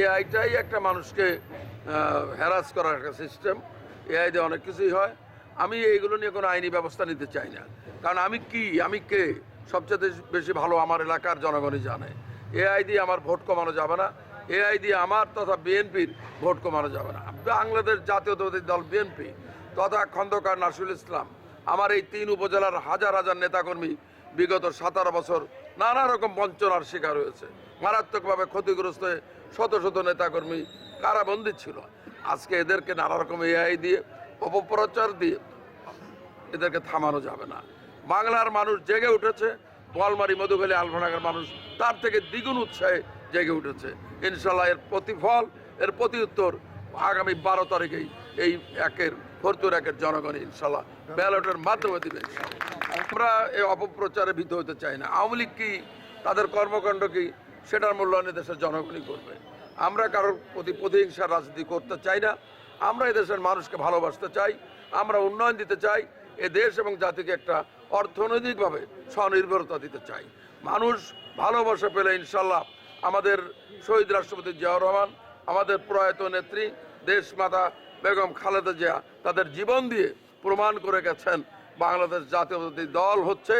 এআইটাই একটা মানুষকে হ্যারাস করার একটা সিস্টেম এআই দিয়ে অনেক কিছুই হয়। আমি এইগুলো নিয়ে কোনো আইনি ব্যবস্থা নিতে চাই না। কারণ আমি কি? আমি কে? সবচেয়ে বেশি ভালো আমার এলাকার জনগণই জানে। এআই দিয়ে আমার ভোট কমানো যাবে না। এআই দিয়ে আমার তথা বিএনপির ভোট কমানো যাবে না। বাংলাদেশ জাতীয়তাবাদী দল বিএনপি তথা খন্দকার নাসিরুল ইসলাম, আমার এই তিন উপজেলার হাজার হাজার নেতাকর্মী বিগত সতেরো বছর নানা রকম বঞ্চনার শিকার হয়েছে। মারাত্মকভাবে ক্ষতিগ্রস্ত হয়ে শত শত নেতাকর্মী কারাবন্দী ছিল। আজকে এদেরকে নানা রকম এআই দিয়ে, অপপ্রচার দিয়ে এদেরকে থামানো যাবে না। বাংলার মানুষ জেগে উঠেছে বলমারি মধুখালী, আলফানাগের মানুষ তার থেকে দ্বিগুণ উৎসাহে জেগে উঠেছে। ইনশাল্লাহ এর প্রতিফল, এর প্রতি উত্তর আগামী বারো তারিখেই এই একের ফরতুর একের জনগণ ইনশাল্লাহ ব্যালটের মাধ্যমে দিবে। আমরা এই অপপ্রচারে ভীত হতে চাই না। আওয়ামী লীগ কি, তাদের কর্মকাণ্ড কি সেটার মূল্যায়ন দেশের জনগণই করবে। আমরা কারোর প্রতি প্রতিহিংসার রাজনীতি করতে চাই না। আমরা এদেশের মানুষকে ভালোবাসতে চাই। আমরা উন্নয়ন দিতে চাই। এ দেশ এবং জাতিকে একটা অর্থনৈতিকভাবে স্বনির্ভরতা দিতে চাই। মানুষ ভালোবাসা পেলে ইনশাল্লাহ আমাদের শহীদ রাষ্ট্রপতি জিয়াউর রহমান, আমাদের প্রয়াত নেত্রী দেশমাতা বেগম খালেদা জিয়া তাদের জীবন দিয়ে প্রমাণ করে গেছেন বাংলাদেশ জাতীয়তাবাদী দল হচ্ছে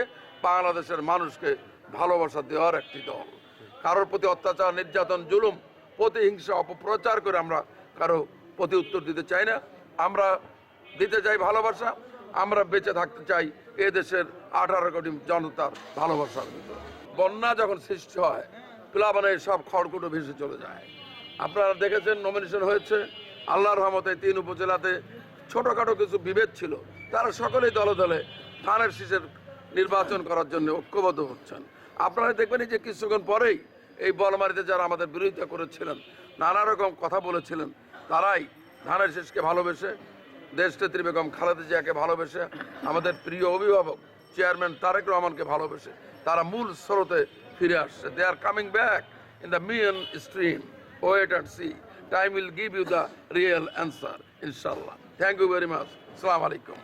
বাংলাদেশের মানুষকে ভালোবাসা দেওয়ার একটি দল। কারোর প্রতি অত্যাচার, নির্যাতন, জুলুম, প্রতিহিংসা, অপপ্রচার করে আমরা কারও প্রতি উত্তর দিতে চাই না। আমরা দিতে চাই ভালোবাসা, আমরা বেঁচে থাকতে চাই এ দেশের আঠারো কোটি জনতার ভালোবাসার ভিতরে। বন্যা যখন সৃষ্টি হয়, প্লাবনে সব খড়কুটো ভেসে চলে যায়। আপনারা দেখেছেন নমিনেশন হয়েছে। আল্লাহর রহমতে তিন উপজেলাতে ছোটোখাটো কিছু বিভেদ ছিল। তারা সকলেই দলে দলে ধানের শীষের নির্বাচন করার জন্য ঐক্যবদ্ধ হচ্ছেন। আপনারা দেখবেন যে কিছুক্ষণ পরেই এই বলমারিতে যারা আমাদের বিরোধিতা করেছিলেন, নানা রকম কথা বলেছিলেন, তারাই ধানের শীষকে ভালোবেসে দেশনেত্রী বেগম খালেদা জিয়াকে ভালোবেসে, আমাদের প্রিয় অভিভাবক চেয়ারম্যান তারেক রহমানকে ভালোবেসে তারা মূল স্রোতে ফিরে আসছে। They are coming back in the million stream wait and see time will give you the real answer ইনশাল্লাহ থ্যাংক ইউ ভেরি মাচ সালাম আলাইকুম